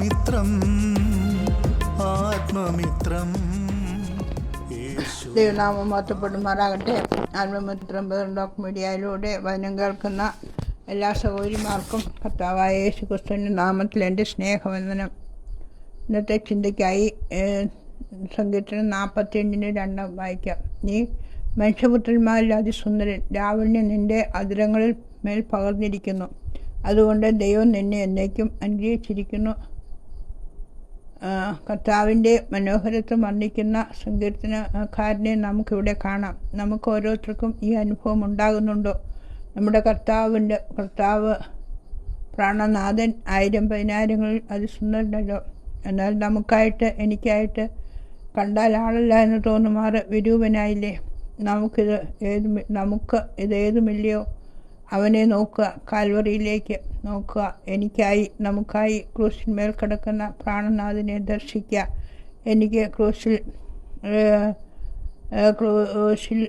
ആത്മമിത്രം ആത്മമിത്രം. ദൈവനാമം മാറ്റപ്പെടുമാറാകട്ടെ. ആത്മമിത്രം ഡോക് മീഡിയയിലൂടെ വചനം കേൾക്കുന്ന എല്ലാ സഹോദരിമാർക്കും കർത്താവായ യേശു ക്രിസ്തുവിന്റെ നാമത്തിൽ എന്റെ സ്നേഹവന്ദനം. ഇന്നത്തെ ചിന്തയ്ക്കായി സങ്കീർത്തനം നാൽപ്പത്തിയഞ്ചിന് രണ്ടാം വായിക്കാം. നീ മനുഷ്യപുത്രന്മാരിൽ അതിസുന്ദരൻ. രാവിലെ നിന്റെ അതിരങ്ങളിൽ മേൽ പകർന്നിരിക്കുന്നു. അതുകൊണ്ട് ദൈവം നിന്നെ എന്നേക്കും അനുഗ്രഹിച്ചിരിക്കുന്നു. കർത്താവിന്റെ മനോഹരത്വം വർണിക്കുന്ന സങ്കീർത്തനക്കാരനെ നമുക്കിവിടെ കാണാം. നമുക്ക് ഓരോരുത്തർക്കും ഈ അനുഭവം ഉണ്ടാകുന്നുണ്ടോ? നമ്മുടെ കർത്താവിന്റെ കർത്താവ് പ്രാണനാഥൻ ആയിരം പതിനായിരങ്ങളിൽ അതിസുന്ദരനല്ലോ എന്നാൽ നമുക്കായിട്ട് എനിക്കായിട്ട് കണ്ടാൽ ആളല്ല എന്ന് തോന്നുമാറ് വിരൂപനായില്ലേ? നമുക്കിത് ഏത് നമുക്ക് ഇത് ഏതുമില്ലയോ? അവനെ നോക്കുക കാൽവറിയിലേക്ക് നോക്കുക. എനിക്കായി നമുക്കായി ക്രൂശിന്മേൽ കിടക്കുന്ന പ്രാണനാഥനെ ദർശിക്കുക. എനിക്ക് ക്രൂശിൽ ക്രൂശിൽ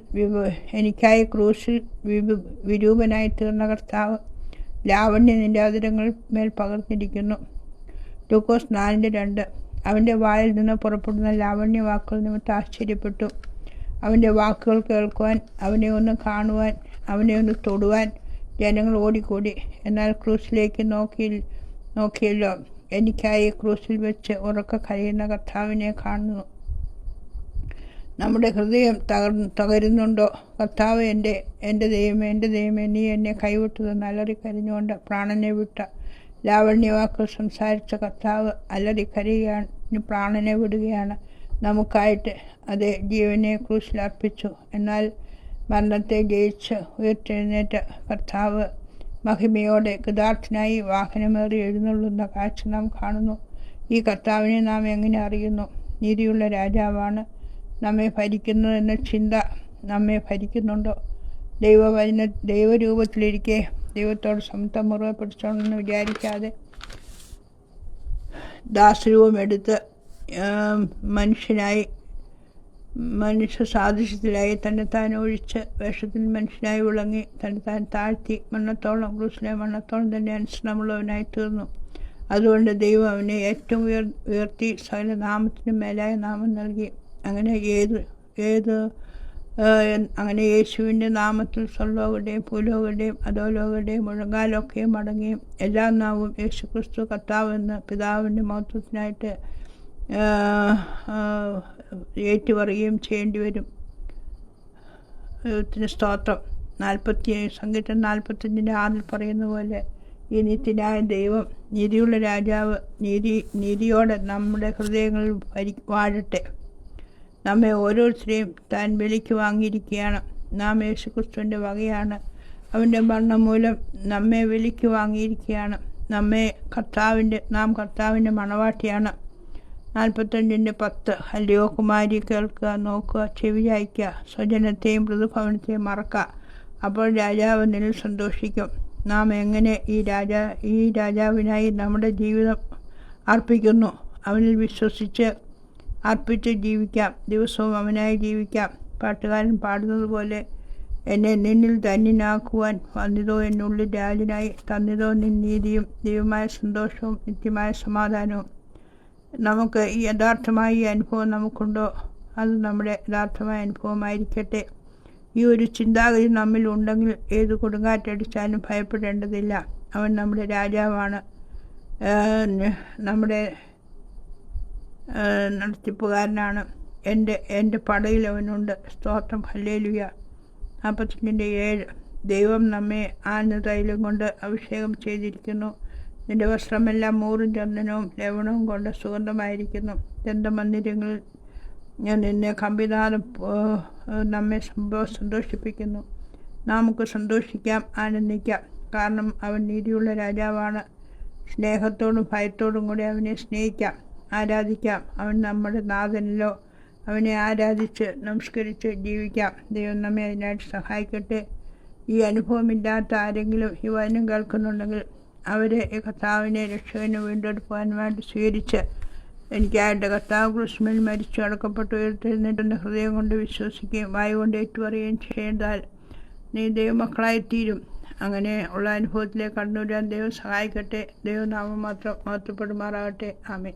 എനിക്കായി ക്രൂശിൽ വിരൂപനായി തീർന്ന കർത്താവ് ലാവണ്യ നിരാതിരങ്ങൾ മേൽ പകർന്നിരിക്കുന്നു. ലൂക്കോസ് നാലിന്റെ രണ്ട്. അവന്റെ വായിൽ നിന്ന് പുറപ്പെടുന്ന ലാവണ്യ വാക്കുകൾ നിമിത്തം ആശ്ചര്യപ്പെട്ടു. അവന്റെ വാക്കുകൾ കേൾക്കുവാൻ അവനെ ഒന്ന് കാണുവാൻ അവനെ ഒന്ന് തൊടുവാൻ ജനങ്ങൾ ഓടിക്കൂടി. എന്നാൽ ക്രൂസിലേക്ക് നോക്കി നോക്കിയല്ലോ. എനിക്കായി ക്രൂസിൽ വെച്ച് ഉറക്ക കരയുന്ന കർത്താവിനെ കാണുന്നു. നമ്മുടെ ഹൃദയം തകർ തകരുന്നുണ്ടോ? കർത്താവ് എന്റെ എന്റെ ദൈവമേ എന്റെ ദൈവമേ നീ എന്നെ കൈവിട്ടത് അലറി കരഞ്ഞുകൊണ്ട് പ്രാണനെ വിട്ട. ലാവണ്യവാക്ക് സംസാരിച്ച കർത്താവ് അലറിക്കരയുകയാണ് പ്രാണനെ വിടുകയാണ്. നമുക്കായിട്ട് അതേ ജീവനെ ക്രൂശിലർപ്പിച്ചു എന്നാൽ മരണത്തെ ജയിച്ച് ഉയർത്തെഴുന്നേറ്റ കർത്താവ് മഹിമയോടെ കൃതാർത്ഥനായി വാഹനമേറി എഴുന്നള്ളുന്ന കാഴ്ച നാം കാണുന്നു. ഈ കർത്താവിനെ നാം എങ്ങനെ അറിയുന്നു? നീതിയുള്ള രാജാവാണ് നമ്മെ ഭരിക്കുന്നതെന്ന ചിന്ത നമ്മെ ഭരിക്കുന്നുണ്ടോ? ദൈവവചന ദൈവരൂപത്തിലിരിക്കെ ദൈവത്തോട് സ്വന്തം മുറിവ് പിടിച്ചോണെന്ന് വിചാരിക്കാതെ ദാസരൂപം എടുത്ത് മനുഷ്യനായി മനുഷ്യ സാദൃശ്യത്തിലായി താൻ ഒഴിച്ച് വേഷത്തിൽ മനുഷ്യനായി വിളങ്ങി താൻ താഴ്ത്തി മണ്ണത്തോളം ക്രൂസിലെ മണ്ണത്തോളം തന്നെ അനുസരണമുള്ളവനായി തീർന്നു. അതുകൊണ്ട് ദൈവം അവനെ ഏറ്റവും ഉയർ ഉയർത്തി സകല നാമത്തിനും മേലായ നാമം നൽകി. അങ്ങനെ ഏത് ഏത് അങ്ങനെ യേശുവിന്റെ നാമത്തിൽ സ്വർലോകരുടെയും ഭൂലോകരുടെയും അധോലോകരുടെയും മുഴങ്കാലൊക്കെയും അടങ്ങിയും എല്ലാ നാവും യേശു ക്രിസ്തു കർത്താവെന്ന് പിതാവിന്റെ മഹത്വത്തിനായിട്ട് ഏറ്റുപറയുകയും ചെയ്യേണ്ടി വരും. ദൈവത്തിന് സ്തോത്രം. നാൽപ്പത്തി സംഗീതം നാൽപ്പത്തഞ്ചിന്റെ ആറിൽ പറയുന്ന പോലെ ഈ നിത്യനായ ദൈവം നീതിയുള്ള രാജാവ് നീതി നീതിയോടെ നമ്മുടെ ഹൃദയങ്ങളിൽ ഭരി വാഴട്ടെ. നമ്മെ ഓരോരുത്തരെയും താൻ വിലയ്ക്ക് വാങ്ങിയിരിക്കുകയാണ്. നാം യേശുക്രിസ്തുവിന്റെ വകയാണ്. അവന്റെ മരണം മൂലം നമ്മെ വിലയ്ക്ക് വാങ്ങിയിരിക്കുകയാണ്. നമ്മെ കർത്താവിന്റെ നാം കർത്താവിന്റെ മണവാട്ടിയാണ്. നാൽപ്പത്തഞ്ചിന്റെ പത്ത്. അല്ലയോ കുമാരി കേൾക്കുക നോക്കുക ചെവി ചായ്ക്കുക സ്വജനത്തെയും മൃദുഭവനത്തെയും മറക്കുക. അപ്പോൾ രാജാവ് നിന്നിൽ സന്തോഷിക്കും. നാം എങ്ങനെ ഈ രാജാ ഈ രാജാവിനായി നമ്മുടെ ജീവിതം അർപ്പിക്കുന്നു? അവനിൽ വിശ്വസിച്ച് അർപ്പിച്ച് ജീവിക്കാം. ദിവസവും അവനായി ജീവിക്കാം. പാട്ടുകാരൻ പാടുന്നത് പോലെ എന്നെ നിന്നിൽ ധന്യനാക്കുവാൻ വന്നിതോ എന്നുള്ളിൽ രാജനായി തന്നിതോ നിൻ നീതിയും ദൈവമായ സന്തോഷവും നിത്യമായ സമാധാനവും. നമുക്ക് ഈ യഥാർത്ഥമായ ഈ അനുഭവം നമുക്കുണ്ടോ? അത് നമ്മുടെ യഥാർത്ഥമായ അനുഭവമായിരിക്കട്ടെ. ഈ ഒരു ചിന്താഗതി നമ്മിൽ ഉണ്ടെങ്കിൽ ഏത് കൊടുങ്കാറ്റടിച്ചാലും ഭയപ്പെടേണ്ടതില്ല. അവൻ നമ്മുടെ രാജാവാണ്. നമ്മുടെ നടത്തിപ്പുകാരനാണ്. എന്റെ എന്റെ പടയിൽ അവനുണ്ട്. സ്തോത്രം. ഹല്ലേലുയ. നാൽപ്പത്തിന്റെ ഏഴ്. ദൈവം നമ്മെ തൈലം കൊണ്ട് അഭിഷേകം ചെയ്തിരിക്കുന്നു. നിന്റെ വസ്ത്രമെല്ലാം മൂറും ചന്ദനവും ലവണവും കൊണ്ട് സുഗന്ധമായിരിക്കുന്നു. ദന്തമന്ദിരങ്ങളിൽ ഞാൻ നിന്നെ കമ്പിനാഥം നമ്മെ സന്തോഷിപ്പിക്കുന്നു. നമുക്ക് സന്തോഷിക്കാം ആനന്ദിക്കാം. കാരണം അവൻ നീതിയുള്ള രാജാവാണ്. സ്നേഹത്തോടും ഭയത്തോടും കൂടി അവനെ സ്നേഹിക്കാം ആരാധിക്കാം. അവൻ നമ്മുടെ നാഥനിലോ അവനെ ആരാധിച്ച് നമസ്കരിച്ച് ജീവിക്കാം. ദൈവം നമ്മെ അതിനായിട്ട് സഹായിക്കട്ടെ. ഈ അനുഭവമില്ലാത്ത ആരെങ്കിലും ഈ വചനം കേൾക്കുന്നുണ്ടെങ്കിൽ അവരെ കർത്താവിനെ രക്ഷകന് വേണ്ടി സ്വീകരിച്ച് എനിക്കായിട്ട് കർത്താവ് ക്രിസ്മൽ മരിച്ചു അടക്കപ്പെട്ട് ഉയർത്തെഴുന്നേറ്റെന്ന് ഹൃദയം കൊണ്ട് വിശ്വസിക്കുകയും വായു കൊണ്ട് ഏറ്റുപറയുകയും ചെയ്താൽ നീ ദൈവമക്കളായിത്തീരും. അങ്ങനെ ഉള്ള അനുഭവത്തിലേക്ക് കടന്നു വരാൻ ദൈവം സഹായിക്കട്ടെ. ദൈവനാമം മാത്രം മഹത്വപ്പെടുമാറാകട്ടെ. ആമേൻ.